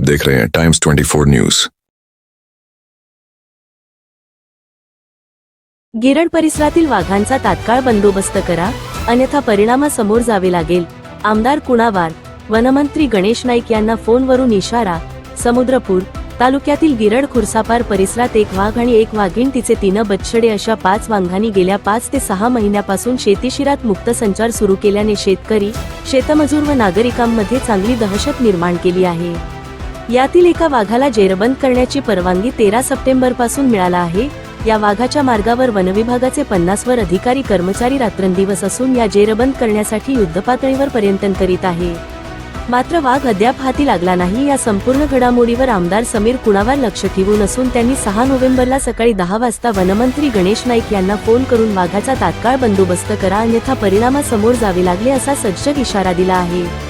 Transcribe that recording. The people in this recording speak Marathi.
देख रहे हैं टाइम्स 24 न्यूज गिरड परिसरातील वाघांचा तात्काळ बंदोबस्त करा. अन्यथा परिणामासमोर जावे लागेल. आमदार कुणावार वनमंत्री गणेश नाईक यांना फोनवरून इशारा समुद्रपूर तालुक्यातील गिरड खुर्सापार परिसरात एक वाघ आणि एक वाघीण तिचे तीन बच्छडे अशा पाच वाघांनी गेल्या पाच ते सहा महिन्यापासून शेतीशिरात मुक्त संचार सुरू केल्याने शेतकरी शेतमजूर व नागरिकांमध्ये चांगली दहशत निर्माण केली आहे. यातील एका वाघाला जेरबंद करण्याची परवानगी तेरा सप्टेंबरपासून मिळाला आहे. या वाघाच्या मार्गावर वनविभागाचे पन्नास वर अधिकारी कर्मचारी रात्रंदिवस असून या जेरबंद करण्यासाठी युद्धपातळीवर पर्यंतन करीत आहे. मात्र वाघ अद्याप हाती लागला नाही. या संपूर्ण घडामोडीवर आमदार समीर कुणावार लक्ष ठेवून असून त्यांनी सहा नोव्हेंबरला सकाळी दहा वाजता वनमंत्री गणेश नाईक यांना फोन करून वाघाचा तात्काळ बंदोबस्त करा अन्यथा परिणामासमोर जावे लागले असा सज्जक इशारा दिला आहे.